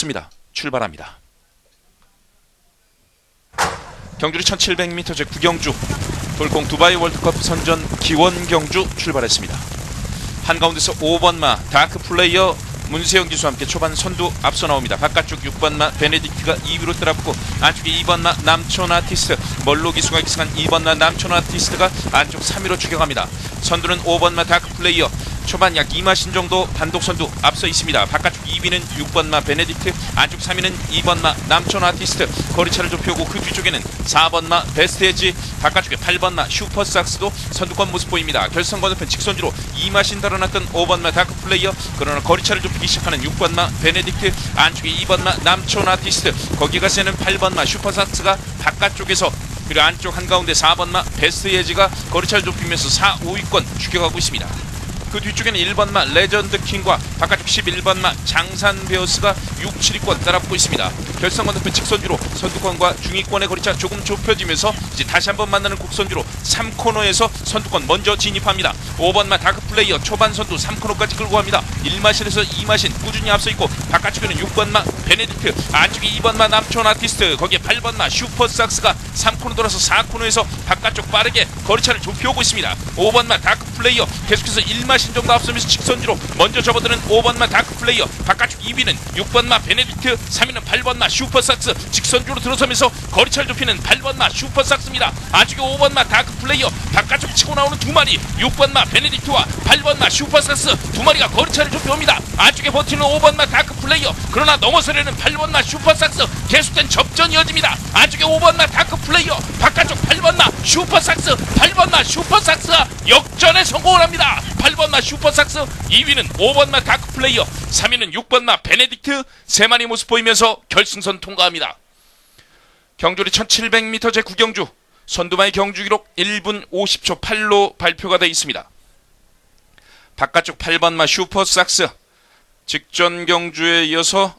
습니다 출발합니다. 경주리 1700m 제 구경주 돌공 두바이 월드컵 선전 기원 경주 출발했습니다. 한가운데서 5번마 다크 플레이어 문세영 기수와 함께 초반 선두 앞서 나옵니다. 바깥쪽 6번마 베네딕트가 2위로 따라붙고 안쪽에 2번마 남촌 아티스트 멀로 기수가 기승한 2번마 남촌 아티스트가 안쪽 3위로 추격합니다. 선두는 5번마 다크 플레이어 초반 약 2마 신 정도 단독 선두 앞서 있습니다. 바깥쪽 2위는 6번마 베네딕트, 안쪽 3위는 2번마 남촌 아티스트. 거리차를 좁혀오고 그 뒤쪽에는 4번마 베스트 엣지, 바깥쪽에 8번마 슈퍼삭스도 선두권 모습 보입니다. 결선 건너편 직선주로 2마 신 달아났던 5번마 다크 플레이어, 그러나 거리차를 좁히기 시작하는 6번마 베네딕트, 안쪽에 2번마 남촌 아티스트, 거기 가서는 8번마 슈퍼삭스가 바깥쪽에서 그리고 안쪽 한가운데 4번마 베스트 예지가 거리차를 좁히면서 4, 5위권 추격하고 있습니다. 그 뒤쪽에는 1번마 레전드 킹과 바깥쪽 11번마 장산 베어스가 6, 7위권 따라붙고 있습니다. 결선 건너편 직선주로 선두권과 중위권의 거리차 조금 좁혀지면서 이제 다시 한번 만나는 곡선주로 3코너에서 선두권 먼저 진입합니다. 5번마 다크 플레이어 초반 선두 3코너까지 끌고 갑니다. 1마신에서 2마신 꾸준히 앞서 있고 바깥쪽에는 6번마 베네딕트 안쪽에 2번마 남촌 아티스트 거기에 8번마 슈퍼삭스가 3코너 돌아서 4코너에서 바깥쪽 빠르게 거리차를 좁혀오고 있습니다. 5번마 다크 플레이어 계속해서 1마신 정도 앞서면서 직선주로 먼저 접어드는 5번마 다크 플레이어 바깥쪽 2위는 6번마 베네딕트 3위는 8번마 슈퍼삭스 직선주로 들어서면서 거리차를 좁히는 8번마 슈퍼삭스입니다. 안쪽에 5번마 다크 플레이어 바깥쪽 치고 나오는 두 마리 6번마 베네딕트와 8번마 슈퍼삭스 두 마리가 거리 차를 좁혀옵니다. 안쪽에 버티는 5번마 다크 플레이어 그러나 넘어서려는 8번마 슈퍼삭스 계속된 접전이 이어집니다. 안쪽에 5번마 다크 플레이어 바깥쪽 8번마 슈퍼삭스 8번마 슈퍼 삭스가 역전에 성공을 합니다. 8번 마 슈퍼삭스 2위는 5번 마 다크 플레이어 3위는 6번 마 베네딕트 세 마리 모습 보이면서 결승선 통과합니다. 경주리 1700m 제 구경주 선두마의 경주 기록 1분 50초 8로 발표가 되어 있습니다. 바깥쪽 8번마 슈퍼삭스 직전 경주에 이어서